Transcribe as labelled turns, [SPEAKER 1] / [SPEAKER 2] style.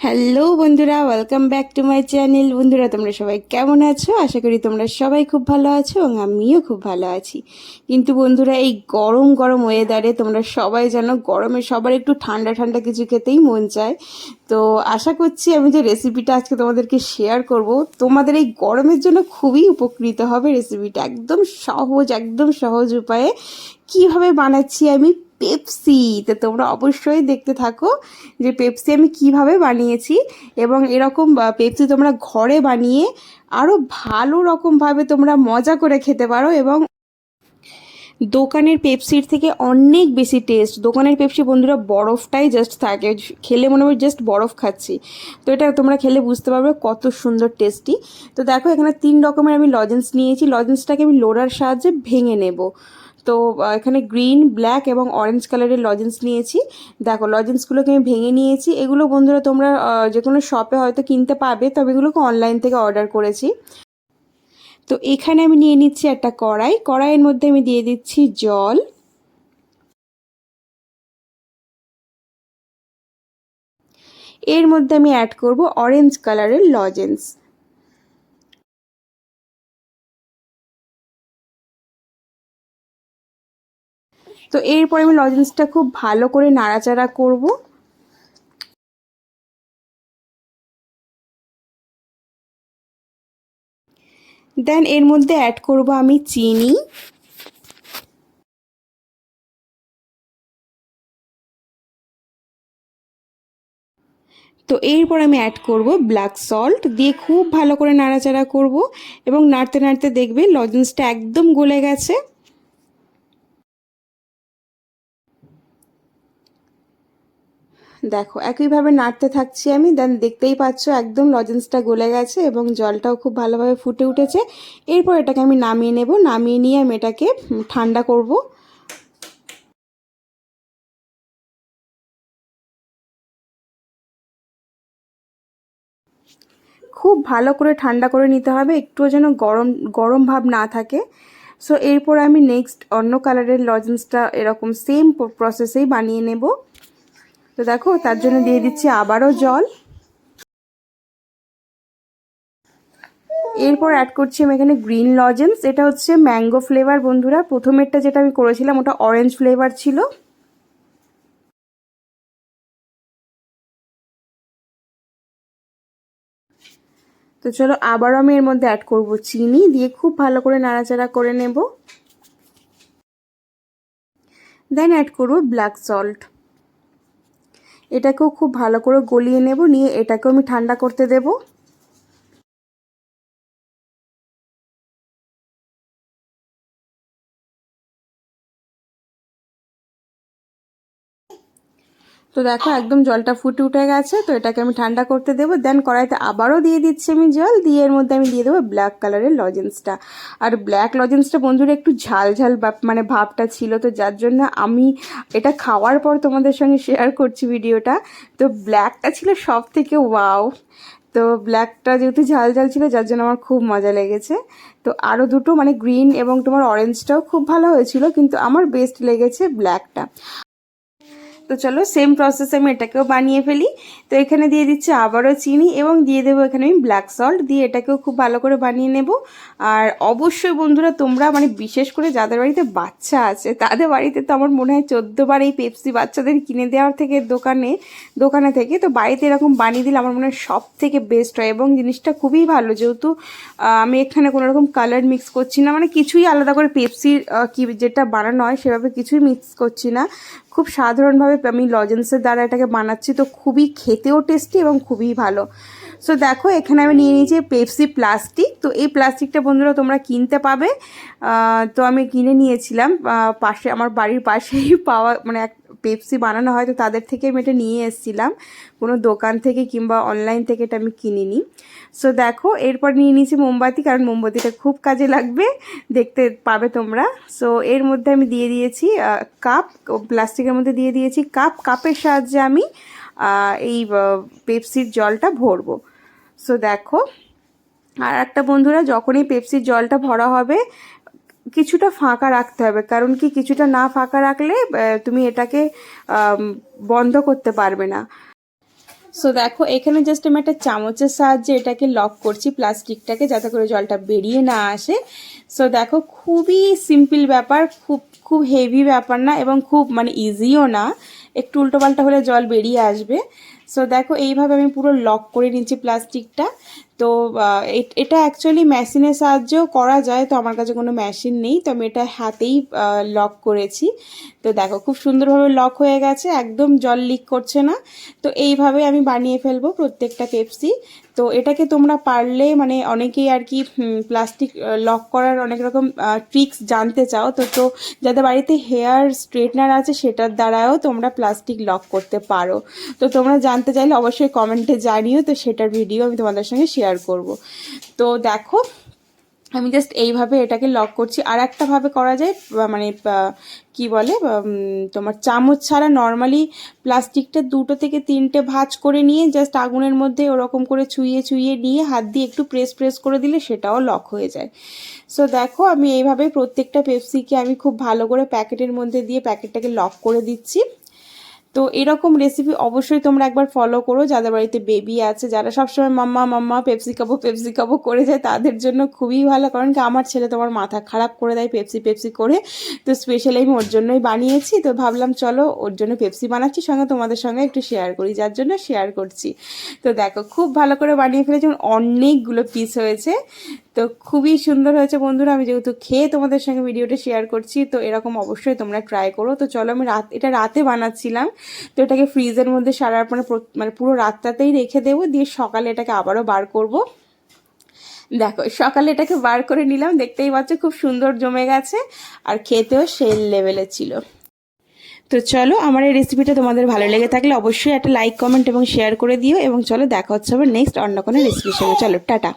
[SPEAKER 1] Hello বন্ধুরা welcome back to my channel বন্ধুরা, তোমরা সবাই কেমন আছো? আশা করি তোমরা সবাই খুব ভালো আছো এবং আমিও খুব ভালো আছি। কিন্তু বন্ধুরা, এই গরম গরম ওয়েদারে তোমরা সবাই জানো, গরমে সবার একটু ঠান্ডা ঠান্ডা কিছু খেতেই মন চায়। তো আশা করছি আমি যে রেসিপিটা আজকে তোমাদেরকে শেয়ার করব, তোমাদের এই গরমের জন্য খুবই উপকৃত হবে রেসিপিটা একদম সহজ একদম সহজ উপায়ে। কীভাবে বানাচ্ছি আমি পেপসি। তো তোমরা অবশ্যই দেখতে থাকো যে পেপসি আমি কীভাবে বানিয়েছি এবং এরকম পেপসি তোমরা ঘরে বানিয়ে আরও ভালো রকমভাবে তোমরা মজা করে খেতে পারো এবং দোকানের পেপসির থেকে অনেক বেশি টেস্ট দোকানের পেপসি বন্ধুরা বরফটাই জাস্ট থাকে, খেলে মনে হয় জাস্ট বরফ খাচ্ছি। তো এটা তোমরা খেলে বুঝতে পারবে কত সুন্দর টেস্টি তো দেখো এখানে তিন রকমের আমি লজেন্স নিয়েছি। লজেন্সটাকে আমি লোড়ার সাহায্যে ভেঙে নেব। তো এখানে গ্রিন ব্ল্যাক এবং অরেঞ্জ কালারের লজেন্স নিয়েছি। দেখো লজেন্সগুলোকে আমি ভেঙে নিয়েছি। এগুলো বন্ধুরা তোমরা যে কোনো শপে হয়তো কিনতে পাবে, তবে এগুলোকে অনলাইন থেকে অর্ডার করেছি। তো, এখানে আমি নিয়ে নিচ্ছি একটা কড়াই। কড়াইয়ের মধ্যে আমি দিয়ে দিচ্ছি জল। এর মধ্যে আমি অ্যাড করব অরেঞ্জ কালারের লজেন্স তো এরপর আমি লজেন্সটা খুব ভালো করে নাড়াচাড়া করব। দেন এর মধ্যে অ্যাড করব আমি চিনি। তো এরপর আমি অ্যাড করব ব্ল্যাক সল্ট দিয়ে খুব ভালো করে নাড়াচাড়া করব এবং নাড়তে নাড়তে দেখবে লজেন্সটা একদম গলে গেছে। দেখো, একইভাবে নাড়তে থাকছি আমি দেন দেখতেই পাচ্ছ একদম লজেন্সটা গলে গেছে এবং জলটাও খুব ভালোভাবে ফুটে উঠেছে। এরপর এটাকে আমি নামিয়ে নেব, নামিয়ে নিয়ে আমি এটাকে ঠান্ডা করব। খুব ভালো করে ঠান্ডা করে নিতে হবে, একটুও যেন গরম গরম ভাব না থাকে। সো এরপর আমি নেক্সট অন্য কালারের লজেন্সটা এরকম সেম প্রসেসেই বানিয়ে নেব। তো দেখো, তার জন্য দিয়ে দিচ্ছি আবারও জল। এরপর অ্যাড করছি আমি এখানে গ্রিন লজেন্স এটা হচ্ছে ম্যাঙ্গো ফ্লেভার বন্ধুরা। প্রথমেরটা যেটা আমি করেছিলাম, ওটা অরেঞ্জ ফ্লেভার ছিল। তো চলো, আবারও আমি এর মধ্যে অ্যাড করব চিনি, দিয়ে খুব ভালো করে নাড়াচাড়া করে নেব। দেন অ্যাড করব ব্ল্যাক সল্ট এটাকেও খুব ভালো করে গলিয়ে নেব নিয়ে এটাকেও আমি ঠান্ডা করতে দেবো। তো দেখো একদম জলটা ফুটে উঠে গেছে, তো এটাকে আমি ঠান্ডা করতে দেবো। দেন কড়াইতে আবারও দিয়ে দিচ্ছি আমি জল, দিয়ে এর মধ্যে আমি দিয়ে দেবো ব্ল্যাক কালারের লজেন্সটা আর ব্ল্যাক লজেন্সটা বন্ধুরা একটু ঝাল ঝাল মানে ভাবটা ছিল, তো যার জন্য আমি এটা খাওয়ার পর তোমাদের সঙ্গে শেয়ার করছি ভিডিওটা। তো ব্ল্যাকটা ছিল সব থেকে ওয়াও তো ব্ল্যাকটা যেহেতু ঝাল ঝাল ছিল, যার জন্য আমার খুব মজা লেগেছে। তো আরও দুটো মানে গ্রিন এবং তোমার অরেঞ্জটাও খুব ভালো হয়েছিল, কিন্তু আমার বেস্ট লেগেছে ব্ল্যাকটা তো চলো সেম প্রসেস আমি এটাকেও বানিয়ে ফেলি। তো এখানে দিয়ে দিচ্ছি আবারও চিনি এবং দিয়ে দেবো এখানে আমি ব্ল্যাক সল্ট দিয়ে এটাকেও খুব ভালো করে বানিয়ে নেব। আর অবশ্যই বন্ধুরা, তোমরা মানে বিশেষ করে যাদের বাড়িতে বাচ্চা আছে, তাদের বাড়িতে তো আমার মনে হয় চোদ্দোবার এই পেপসি বাচ্চাদের কিনে দেওয়ার থেকে দোকানে দোকানে থেকে, তো বাড়িতে এরকম বানিয়ে দিলে আমার মনে হয় সব থেকে বেস্ট হয় এবং জিনিসটা খুবই ভালো। যেহেতু আমি এখানে কোনো রকম কালার মিক্স করছি না মানে কিছুই আলাদা করে পেপসির কি যেটা বানানো হয় সেভাবে কিছুই মিক্স করছি না। খুব সাধারণভাবে আমি লজেন্সের দ্বারা এটাকে বানাচ্ছি, তো খুবই খেতেও টেস্টি এবং খুবই ভালো। সো দেখো, এখানে আমি নিয়ে নিয়েছি পেপসি প্লাস্টিক। তো এই প্লাস্টিকটা বন্ধুরা তোমরা কিনতে পাবে। তো আমি কিনে নিয়েছিলাম। পাশে, আমার বাড়ির পাশেই পাওয়া মানে এক পেপসি বানানো হয়, তো তাদের থেকে আমি এটা নিয়ে এসেছিলাম। কোনো দোকান থেকে কিংবা অনলাইন থেকে এটা আমি কিনিনি। সো দেখো, এরপর নিয়ে নিয়েছি মোমবাতি, কারণ মোমবাতিটা খুব কাজে লাগবে, দেখতে পাবে তোমরা। সো এর মধ্যে আমি দিয়ে দিয়েছি কাপ প্লাস্টিকের মধ্যে দিয়ে দিয়েছি কাপ কাপের সাহায্যে আমি এই পেপসির জলটা ভরবো। সো দেখো, আর একটা বন্ধুরা, যখনই পেপসির জলটা ভরা হবে কিছুটা ফাঁকা রাখতে হবে। কারণ কি কিছুটা না ফাঁকা রাখলে তুমি এটাকে বন্ধ করতে পারবে না। সো দেখো, এখানে জাস্ট আমি একটা চামচের সাহায্যে এটাকে লক করছি প্লাস্টিকটাকে যাতে করে জলটা বেরিয়ে না আসে। সো দেখো, খুবই সিম্পল ব্যাপার, খুব খুব হেভি ব্যাপার না এবং খুব মানে ইজিও না। একটু উল্টোপাল্টা হলে জল বেরিয়ে আসবে। সো দেখো, এইভাবে আমি পুরো লক করে নিচ্ছি প্লাস্টিকটা তো এটা অ্যাকচুয়ালি মেশিনের সাহায্যেও করা যায়। তো আমার কাছে কোনো মেশিন নেই। তো আমি এটা হাতেই লক করেছি। তো দেখো, খুব সুন্দরভাবে লক হয়ে গেছে। একদম জল লিক করছে না। তো এইভাবে আমি বানিয়ে ফেলব প্রত্যেকটা পেপসি তো এটাকে তোমরা পারলে মানে অনেকেই আর কি প্লাস্টিক লক করার অনেক রকম ট্রিক্স জানতে চাও। তো তো যাদের বাড়িতে হেয়ার স্ট্রেটনার আছে, সেটার দ্বারাও তোমরা প্লাস্টিক লক করতে পারো। তো তোমরা জানতে চাইলে অবশ্যই কমেন্টে জানিও। তো সেটার ভিডিও আমি তোমাদের সঙ্গে শেয়ার করব। তো দেখো, আমি জাস্ট এইভাবে এটাকে লক করছি। আর একটা ভাবে করা যায় মানে কি বলে তোমার চামচ ছাড়া নর্মালি প্লাস্টিকটা দুটো থেকে তিনটে ভাঁজ করে নিয়ে জাস্ট আগুনের মধ্যে ওরকম করে ছুঁয়ে ছুঁয়ে নিয়ে হাত দিয়ে একটু প্রেস প্রেস করে দিলে সেটাও লক হয়ে যায়। সো দেখো, আমি এইভাবে প্রত্যেকটা পেপসিকে আমি খুব ভালো করে প্যাকেটের মধ্যে দিয়ে প্যাকেটটাকে লক করে দিচ্ছি। তো এরকম রেসিপি অবশ্যই তোমরা একবার ফলো করো। যাদের বাড়িতে বেবি আছে, যারা সবসময় মাম্মা মাম্মা পেপসি খাব পেপসি খাব করে যায়, তাদের জন্য খুবই ভালো। কারণ কি, আমার ছেলে তোমার মাথা খারাপ করে দেয় পেপসি পেপসি করে। তো স্পেশালি আমি ওর জন্যই বানিয়েছি। তো ভাবলাম, চলো ওর জন্য পেপসি বানাচ্ছি, সঙ্গে তোমাদের সঙ্গে একটু শেয়ার করি, যার জন্য শেয়ার করছি। তো দেখো, খুব ভালো করে বানিয়ে ফেলেছি, অনেকগুলো পিস হয়েছে। তো খুবই সুন্দর হয়েছে বন্ধুরা। আমি যেহেতু খেয়ে তোমাদের সঙ্গে ভিডিওটা শেয়ার করছি, তো এরকম অবশ্যই তোমরা ট্রাই করো। তো চলো আমি রাত এটা রাতে বানাচ্ছিলাম। তো এটাকে ফ্রিজের মধ্যে সারার পরে মানে পুরো রাতটাতেই রেখে দেবো। দিয়ে সকালে এটাকে আবারও বার করব। দেখো, সকালে এটাকে বার করে নিলাম। দেখতেই পাচ্ছ খুব সুন্দর জমে গেছে। আর খেতেও সেল লেভেলে ছিল। তো চলো, আমার এই রেসিপিটা তোমাদের ভালো লেগে থাকলে অবশ্যই একটা লাইক কমেন্ট এবং শেয়ার করে দিও। এবং চলো, দেখা হচ্ছে আবার নেক্সট অন্য কোনো রেসিপির সঙ্গে। চলো, টাটা।